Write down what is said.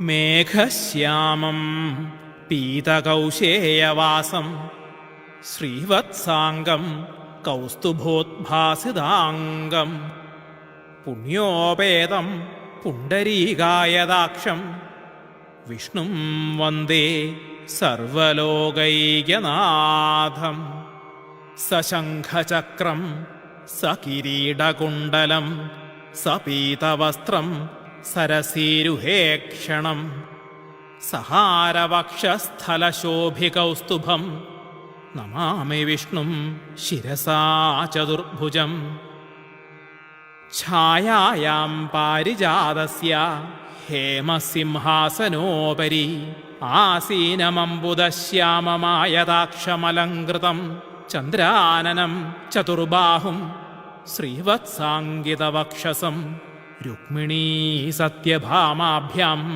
മേഘശ്യാമം പീതകൗശേയവാസം ശ്രീവത്സാംഗം കൗസ്തുഭോദ്ഭാസിതാംഗം പുണ്യോപേതം പുണ്ടരീകായദാക്ഷം വിഷ്ണും Vande സർവലോകൈകനാഥം സശംഖചക്രം സകിരീടകുണ്ടലം സപീതവസ്ത്രം സരസീരുഹേക്ഷണം സഹാരവക്ഷസ്ഥലശോഭികൗസ്തുഭം. Namami വിഷ്ണും ശിരസാ ചതുർഭുജം. ഛായായാം പാരിജാതസ്യ ഹേമസിംഹാസനോപരി. ആസീനമംബുദശ്യാമമായതാക്ഷമലങ്കൃതം ചന്ദ്രാനനം ചതുർബാഹും ശ്രീവത്സാങ്കിതവക്ഷസം Rukmini സത്യഭാമാഭ്യാം